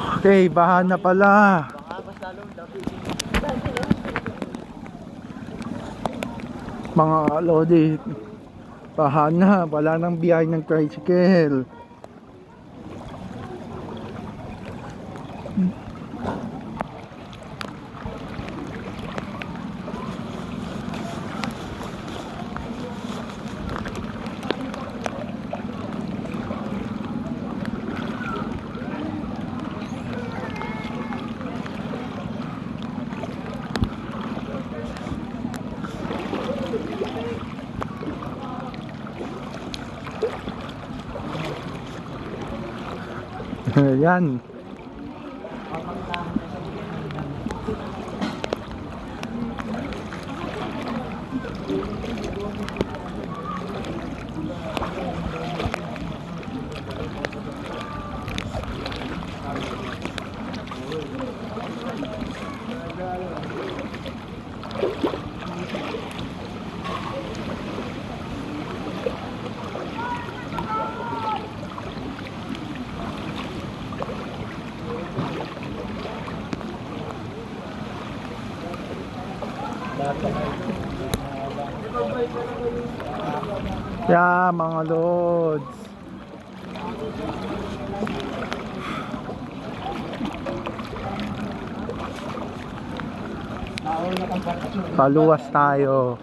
Okay, bahan na pala. Mga lodi, bahan na. Wala nang biyahe ng tricycle. Yan. Mga lods. Paluwas tayo.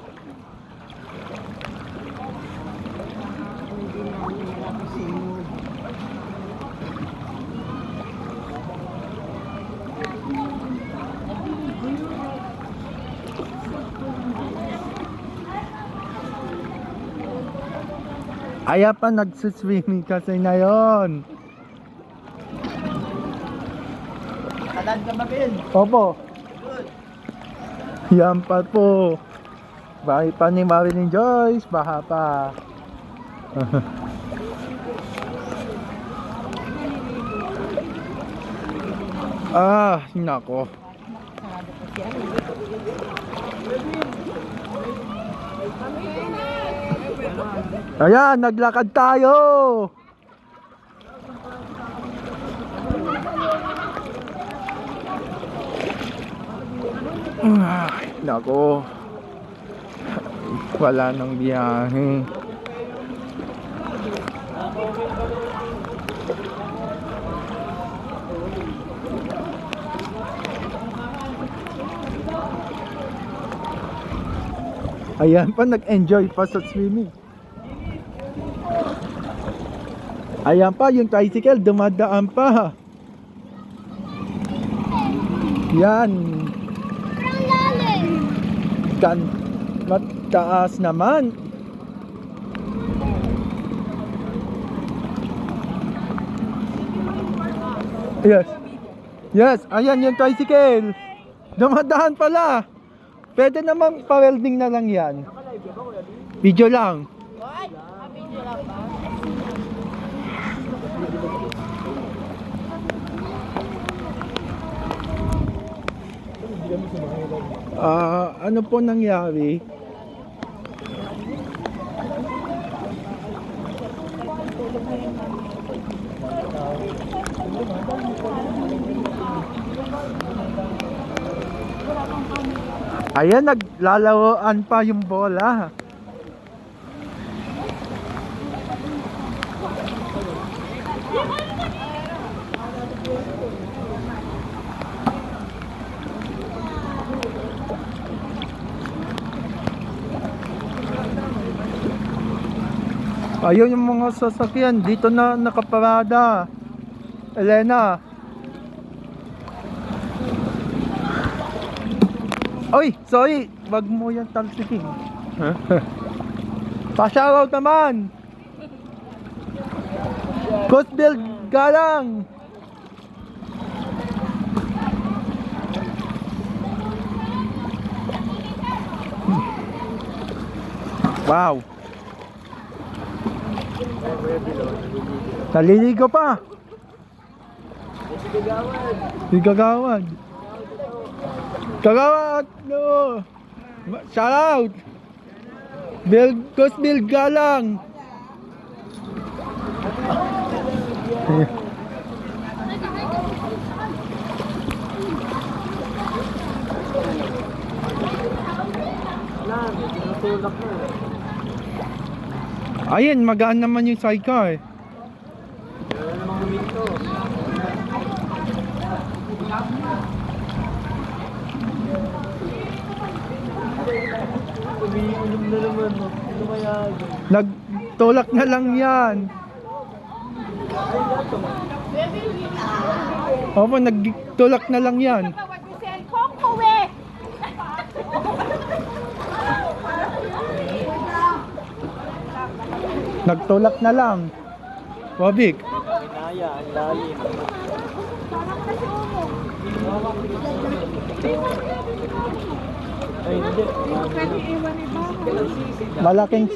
Aya pa nagsiswimming kasi na yon. Kalad ka mabin. Opo. Yan pa po. Bahay pa ni Marilyn Joyce. Baha pa. ah, nako. Ayan, naglakad tayo. Ay, nako. Wala nang biyahe. Ayan pa, nag-enjoy pa sa swimming. Ayan pa, yung tricycle, dumadaan pa. Yan, kan mataas naman. Yes. Yes, ayan yung tricycle. Dumadaan pala. Pwede namang pa-welding na lang yan. Video lang. Ah, ano po nangyari? Ayan, naglalawaan pa yung bola. Ayun yung mga sasakyan dito na nakaparada. Elena. Oy, sorry. Wag mo yan talsiking. Pa-shoutout naman. Coast Build Galang. Wow. Naliligo pa. Si Kagawad. Salamat! No! Shout out! Build, Cos build ka lang! Magaan naman yung sidecar eh. Nagtulak na lang yan. Opo, nagtulak na lang yan. Nagtulak na lang. Wabik. Malaking...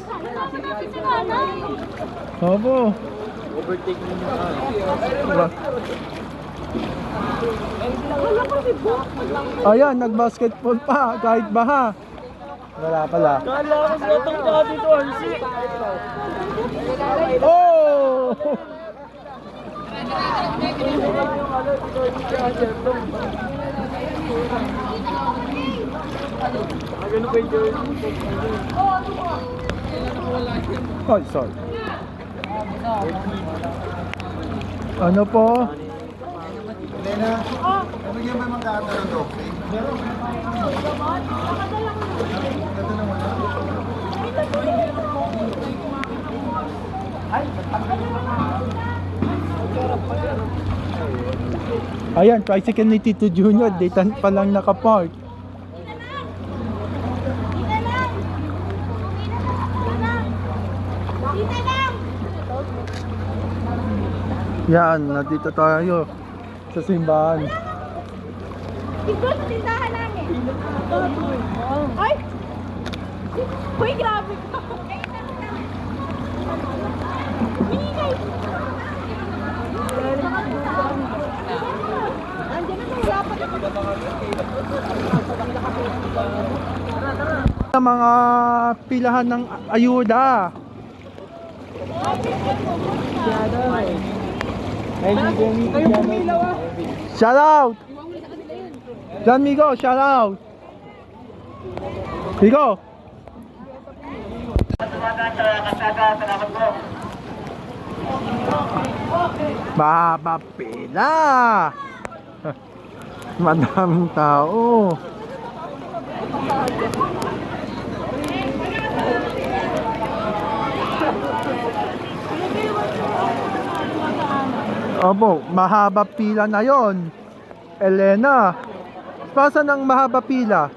Opo. Overtake mo yung Diba? Ayan, nag-basketball pa kahit baha. Wala pala. Kala ko sa itong ka dito, Hansi. Oh! Ano ba yun? Ay, sorry. Ano po? Elena, nabigyan mo yung mga kata ng dokte? Ayan, tricycle ni Tito Junior. Dito pa lang nakapark. Dito lang. Dito lang. Yan, nandito tayo sa simbahan. Dito sa tindahan namin. Ay! Uy, grabe ka. Minigay. Sa mga pilahan ng ayuda. Ay, hindi ko yung pumilaw ah. Shout out! John Migo, shout out! Migo! Baba pila! Madaming tao. Opo, mahaba pila na yon. Elena, pasa ng mahaba pila?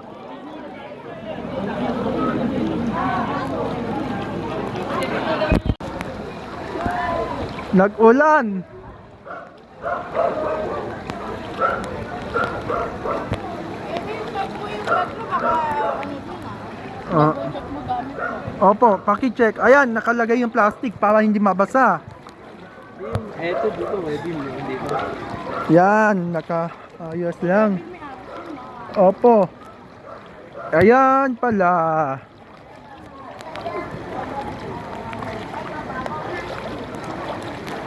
Nag-ulan. Ah. Opo, paki-check. Ayan, nakalagay yung plastic para hindi mabasa. Eto dito, din, hindi ko. Yan, naka-ayos lang. Opo. Ayan pala.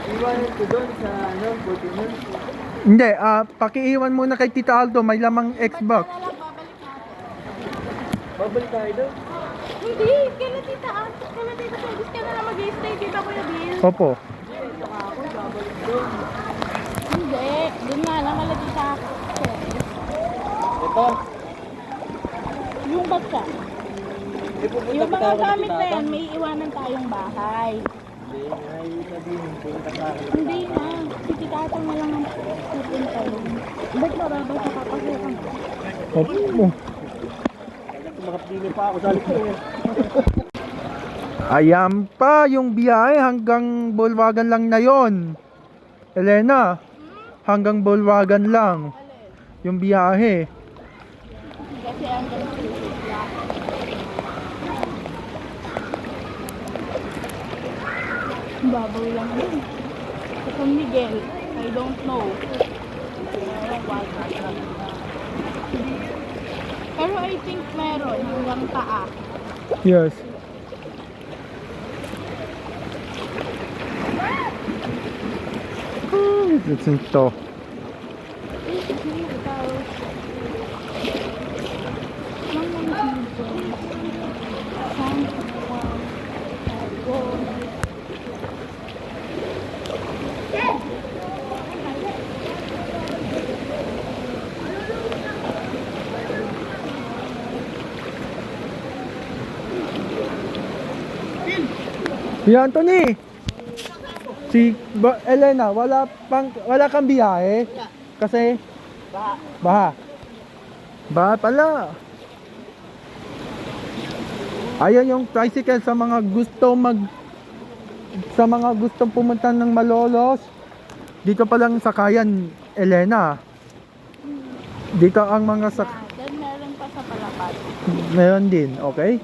Iwanan ko doon sa, ano, Fortuner. Hindi, ah, pakiiwan muna kay Tita Aldo, may lamang Xbox. Babalik tayo doon. Hindi, kailan tita Ate, kailan tita Pwedis ka na lang mag-stay, di ba Kuya Bill? Opo. Hindi, dun nga lang tita Ito. Yung bag ka. Pupunta Yung mga gamit na yan, may iwanan tayong bahay. Hindi, na, si tita Ate na lang ang pupunta yun. Ba't mababa sa papasukan? Opo. Kaya kumakapili pa ako sa likod. eh. Ayan pa yung biyahe hanggang Bulwagan lang na yon. Elena, hanggang Bulwagan lang. Yung biyahe. Kasi ang ganito. Babaw lang yun. Sa San Miguel, I don't know. Pero I think meron hanggang taas. Yes. 別にと。Yeah, Anthony. Si ba, Elena, wala pang wala kang biyahe kasi baha. Baha pala. Ayan yung tricycle sa mga gusto mag sa mga gustong pumunta ng Malolos. Dito pa lang sakayan, Elena. Dito ang mga sak then meron pa sa Palapag. meron din, okay?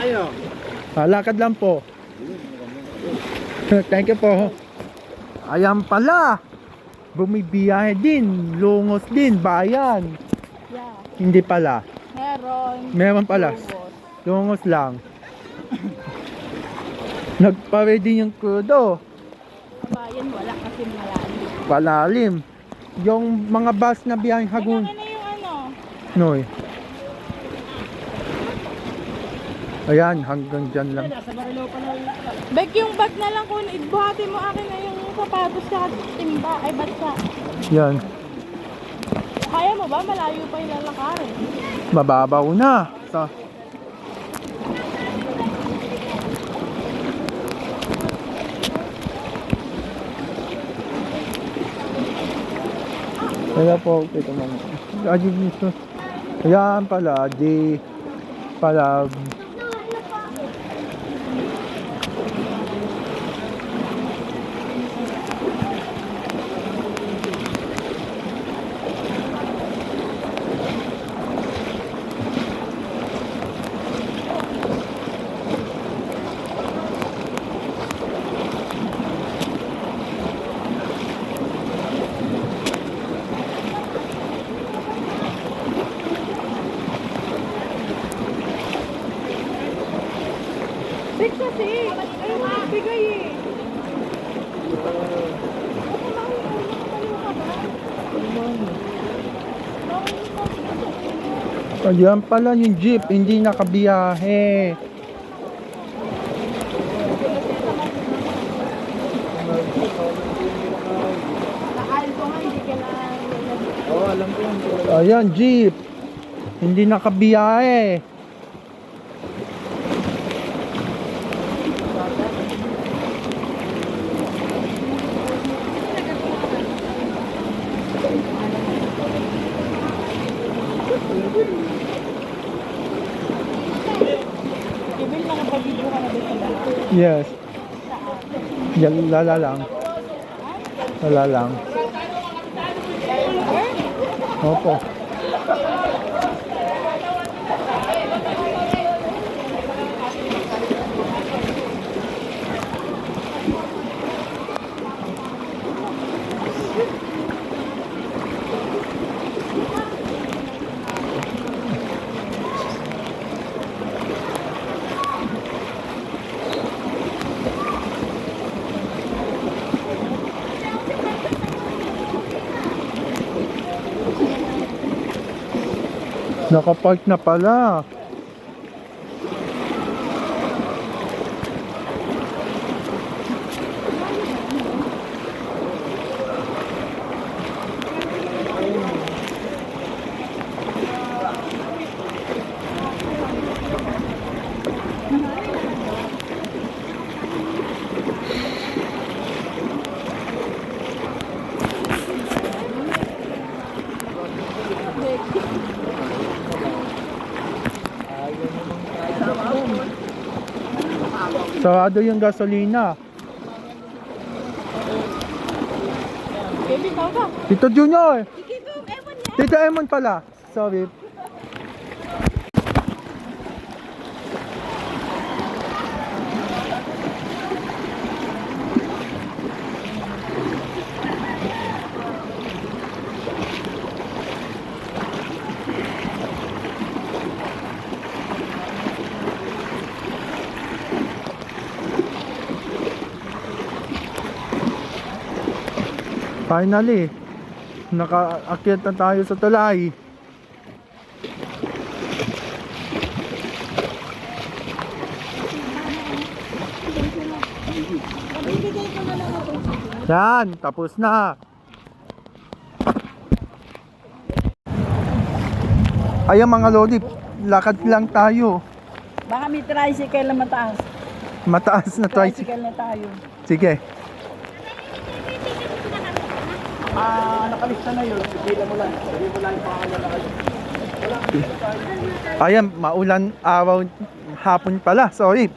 Tayo. Ah, lakad lang po. Thank you po. Ayan pala. Bumibiyahe din. Lungos din. Bayan. Yeah. Hindi pala. Meron. Meron pala. Lungos. Lungos lang. Nagpa-ready yung krudo. Kabayan wala kasi malalim. Palalim. Yung mga bus na biyaheng hagun. Ano na yung ano? Noy. Ayan, hanggang dyan lang. Bek yung bag na lang kung ibuhati mo akin na yung sapatos sa timba. Ay, ba't sa... Yan. Kaya mo ba? Malayo pa yung lalakarin. Mababaw na. Sa Kaya po, ito dito. Ayan pala, di pala. Bek kasi! Ay, bigay eh. Ayan pala yung jeep, hindi nakabiyahe. Yan. Ayan, jeep. Hindi nakabiyahe. Kevin, nakapag-video ka na ba sa lahat? Yes. Yan, lala lang. Lala lang. Opo. Nakapark na pala. Sarado yung gasolina. Kevin, tawag ka. Tito Junior! Tito Emon pala. Sorry. Finally, nakaakyat na tayo sa tulay. Yan, tapos na. Ayan mga lodi, lakad lang tayo. Baka may tricycle na mataas. Mataas na tricycle. Tricycle na tayo. Sige. Ah, nakalista na yun. Pipila mo lang. Sabi mo lang yung pangalan nakalista. Ayan, maulan araw hapon pala. Sorry.